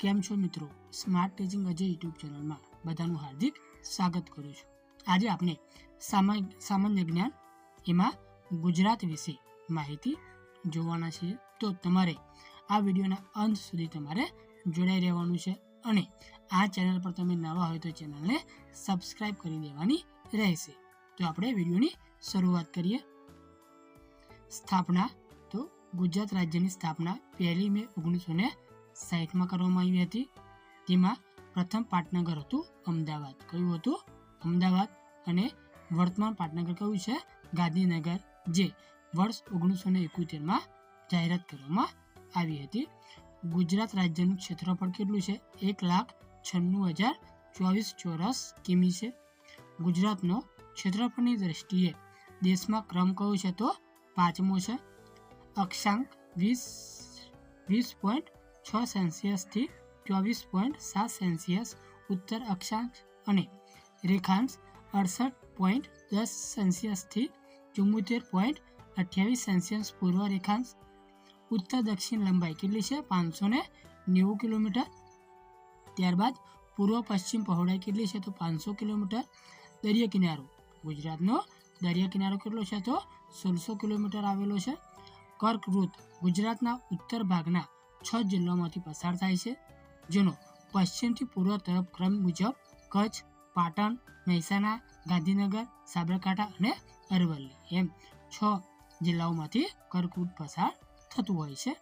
કેમ છો મિત્રો? સ્માર્ટ ટીચિંગ અજય યુટ્યુબ ચેનલમાં બધાનું હાર્દિક સ્વાગત કરું છું. આજે આપણે સામાન્ય જ્ઞાન એમાં ગુજરાત વિશે માહિતી જોવાના છીએ. તો તમારે આ વિડીયોના અંત સુધી તમારે જોડાઈ રહેવાનું છે અને આ ચેનલ પર તમે નવા હોય તો ચેનલને સબસ્ક્રાઇબ કરી દેવાની રહેશે. તો આપણે વિડીયોની શરૂઆત કરીએ. સ્થાપના. તો ગુજરાત રાજ્યની સ્થાપના પહેલી મે ઓગણીસો ને સાહીઠમાં કરવામાં આવી હતી. તેમાં પ્રથમ પાટનગર હતું, અમદાવાદ. કયું હતું? અમદાવાદ. અને વર્તમાન પાટનગર કયું છે? ગાંધીનગર. જે વર્ષ ઓગણીસો ને એકોતેરમાં જાહેરાત કરવામાં આવી હતી. ગુજરાત રાજ્યનું ક્ષેત્રફળ કેટલું છે? એક લાખ છન્નું હજાર ચોવીસ ચોરસ કિમી છે. ગુજરાતનો ક્ષેત્રફળની દ્રષ્ટિએ દેશમાં ક્રમ કયો છે તો? પાંચમો છે. અક્ષાંક વીસ વીસ પોઈન્ટ છ સેલ્સિયસથી ચોવીસ પોઈન્ટ સાત સેલ્સિયસ ઉત્તર અક્ષાંશ અને રેખાંશ અડસઠ પોઈન્ટ દસ સેલ્સિયસથી ચુમ્મોતેર પોઈન્ટ અઠ્યાવીસ સેલ્સિયસ પૂર્વ રેખાંશ. ઉત્તર દક્ષિણ લંબાઈ કેટલી છે? પાંચસો ને નેવું કિલોમીટર. ત્યારબાદ પૂર્વ પશ્ચિમ પહોળાઈ કેટલી છે? તો પાંચસો કિલોમીટર. દરિયા કિનારો. ગુજરાતનો દરિયા કિનારો કેટલો છે? તો સોળસો કિલોમીટર આવેલો છે. કર્કવૃત ગુજરાતના ઉત્તર ભાગના છ જિલ્લાઓમાંથી પસાર થાય છે, જેનો પશ્ચિમથી પૂર્વ તરફ ક્રમ મુજબ કચ્છ, પાટણ, મહેસાણા, ગાંધીનગર, સાબરકાંઠા અને અરવલ્લી એમ છ જિલ્લાઓમાંથી કર્કવૃત પસાર થતું હોય છે.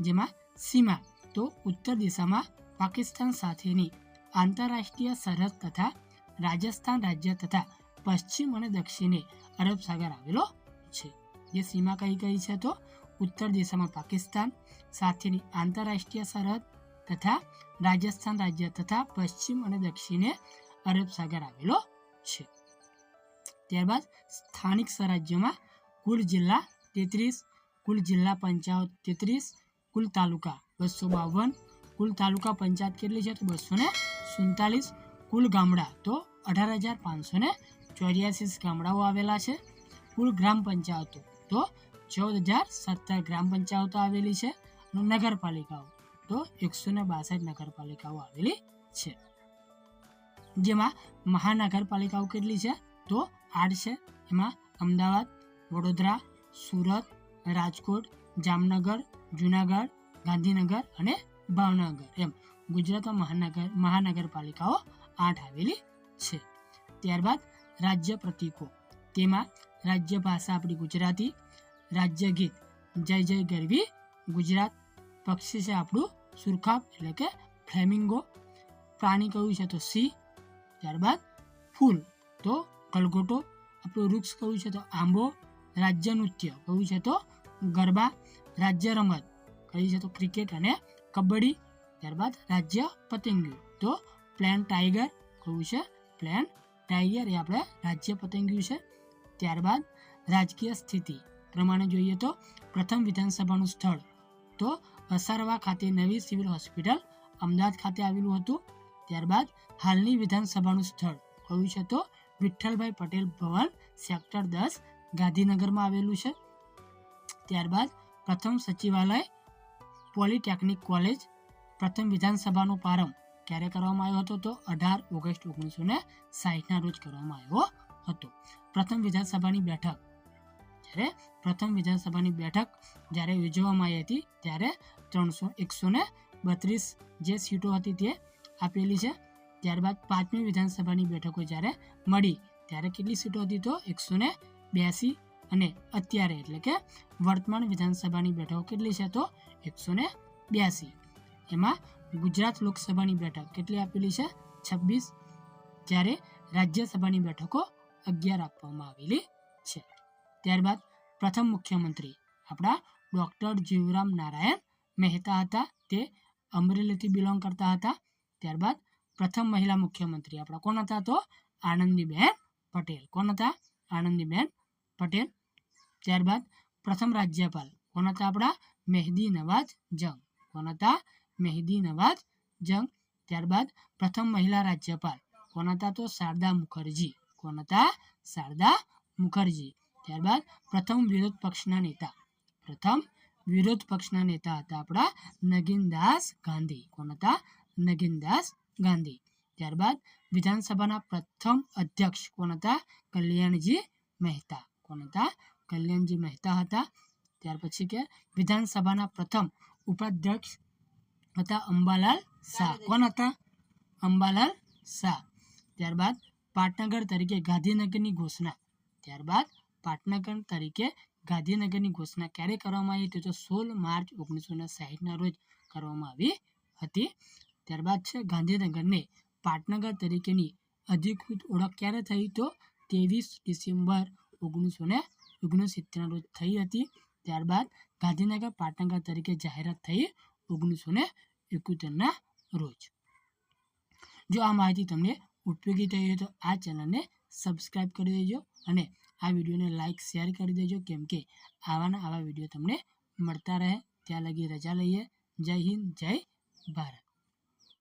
જેમાં સીમા તો ઉત્તર દિશામાં પાકિસ્તાન સાથેની આંતરરાષ્ટ્રીય સરહદ તથા રાજસ્થાન રાજ્ય તથા પશ્ચિમ અને દક્ષિણે અરબ સાગર આવેલો છે. જે સીમા કઈ કઈ છે તો ઉત્તર દિશામાં પાકિસ્તાન સાથેની આંતરરાષ્ટ્રીય સરહદ તથા રાજસ્થાન રાજ્ય તથા પશ્ચિમ અને દક્ષિણે અરબ સાગર આવેલો છે ત્યારબાદ સ્થાનિક સ્વરાજ્યમાં કુલ જિલ્લા તેત્રીસ, કુલ જિલ્લા પંચાયત તેત્રીસ, કુલ તાલુકા બસો બાવન, કુલ તાલુકા પંચાયત કેટલી છે તો બસો ને સુડતાલીસ, કુલ ગામડા તો અઢાર હજાર પાંચસો ને ચોર્યાસી ગામડાઓ આવેલા છે, કુલ ગ્રામ પંચાયતો તો ચૌદ હજાર સત્તર ગ્રામ પંચાયતો આવેલી છે નગરપાલિકાઓ. તો એકસો ને બાસઠ નગરપાલિકાઓ આવેલી છે. જેમાં મહાનગરપાલિકાઓ કેટલી છે? તો આઠ છે. એમાં અમદાવાદ, વડોદરા, સુરત, રાજકોટ, જામનગર, જુનાગઢ, ગાંધીનગર અને ભાવનગર એમ ગુજરાતમાં મહાનગર, મહાનગરપાલિકાઓ આઠ આવેલી છે. ત્યારબાદ રાજ્ય પ્રતીકો. તેમાં રાજ્ય ભાષા આપણી ગુજરાતી રાજ્ય ગીત જય જય ગરવી, ગુજરાત. પક્ષી છે આપણું સુરખાબ એટલે કે ફ્લેમિંગો. પ્રાણી કયું છે તો સી ત્યારબાદ ફૂલ તો ગલગોટો. આપણું વૃક્ષ કયું છે તો આંબો. રાજ્ય નૃત્ય કયું છે તો ગરબા. રાજ્ય રમત કઈ છે તો ક્રિકેટ અને કબડ્ડી. ત્યારબાદ રાજ્ય પતંગિયું તો પ્લેન ટાઈગર કયું છે? પ્લેન ટાઈગર એ આપણે રાજ્ય પતંગિયું છે. ત્યારબાદ રાજકીય સ્થિતિ. પ્રમાણે જોઈએ તો પ્રથમ વિધાનસભાનું સ્થળ તો વસારવા ખાતે નવી સિવિલ હોસ્પિટલ અમદાવાદ ખાતે આવેલું હતું. ત્યારબાદ હાલની વિધાનસભાનું સ્થળ કયું છે તો વિઠ્ઠલભાઈ પટેલ ભવન સેક્ટર દસ ગાંધીનગરમાં આવેલું છે. ત્યારબાદ પ્રથમ સચિવાલય પોલિટેકનિક કોલેજ પ્રથમ વિધાનસભાનો પ્રારંભ ક્યારે કરવામાં આવ્યો હતો તો અઢાર ઓગસ્ટ ઓગણીસો ને સાહીઠના રોજ કરવામાં આવ્યો હતો. પ્રથમ વિધાનસભાની બેઠક જ્યારે પ્રથમ વિધાનસભાની બેઠક જ્યારે યોજવામાં આવી હતી, ત્યારે ત્રણસો એકસો ને બત્રીસ જે સીટો હતી તે આપેલી છે. ત્યારબાદ પાંચમી વિધાનસભાની બેઠકો જ્યારે મળી, ત્યારે કેટલી સીટો હતી તો? એકસો ને બ્યાસી અને અત્યારે એટલે કે વર્તમાન વિધાનસભાની બેઠકો કેટલી છે તો? એકસો ને બ્યાસી. એમાં ગુજરાત લોકસભાની બેઠક કેટલી આપેલી છે? છવ્વીસ. જ્યારે રાજ્યસભાની બેઠકો અગિયાર આપવામાં આવેલી છે. ત્યારબાદ પ્રથમ મુખ્યમંત્રી આપણા ડૉક્ટર જીવરામ નારાયણ મહેતા હતા. તે અમરેલીથી બિલોંગ કરતા હતા. ત્યારબાદ પ્રથમ મહિલા મુખ્યમંત્રી આપણા કોણ હતા તો? આનંદીબેન પટેલ. કોણ હતા? આનંદીબેન પટેલ. ત્યારબાદ પ્રથમ રાજ્યપાલ કોણ હતા આપણા? મહેદી નવાજ જંગ. કોણ હતા? મહેદી નવાજ જંગ. ત્યારબાદ પ્રથમ મહિલા રાજ્યપાલ કોણ હતા તો? શારદા મુખર્જી. કોણ હતા? શારદા મુખર્જી. ત્યારબાદ પ્રથમ વિરોધ પક્ષના નેતા. પ્રથમ વિરોધ પક્ષના નેતા હતા આપણા નગીનદાસ ગાંધી. કોણ હતા? નગીનદાસ ગાંધી. ત્યારબાદ વિધાનસભાના પ્રથમ અધ્યક્ષ કોણ હતા? કલ્યાણજી મહેતા. કોણ હતા? કલ્યાણજી મહેતા હતા. ત્યાર પછી કે વિધાનસભાના પ્રથમ ઉપાધ્યક્ષ હતા અંબાલાલ શાહ. કોણ હતા? અંબાલાલ શાહ. ત્યારબાદ પાટનગર તરીકે ગાંધીનગરની ઘોષણા. ત્યારબાદ પાટનગર તરીકે ગાંધીનગરની ઘોષણા ક્યારે કરવામાં આવી? તો સોળ માર્ચ ઓગણીસો ને સાહીઠના રોજ કરવામાં આવી હતી. ત્યારબાદ છે ગાંધીનગરને પાટનગર તરીકેની અધિકૃત ઓળખ ક્યારે થઈ? તો ત્રેવીસ ડિસેમ્બર ઓગણીસો ને ઓગણસિત્તેરના રોજ થઈ હતી. ત્યારબાદ ગાંધીનગર પાટનગર તરીકે જાહેરાત થઈ ઓગણીસો ને એકોતેરના રોજ. જો આ માહિતી તમને ઉપયોગી થઈ હોય તો આ ચેનલને સબસ્ક્રાઈબ કરી દેજો અને આ વિડીયોને લાઇક શેર કરી દેજો. કેમ કે આવાના આવા વીડિયો તમને મળતા રહે. ત્યાં લગી રજા લઈએ. જય હિન્દ, જય ભારત.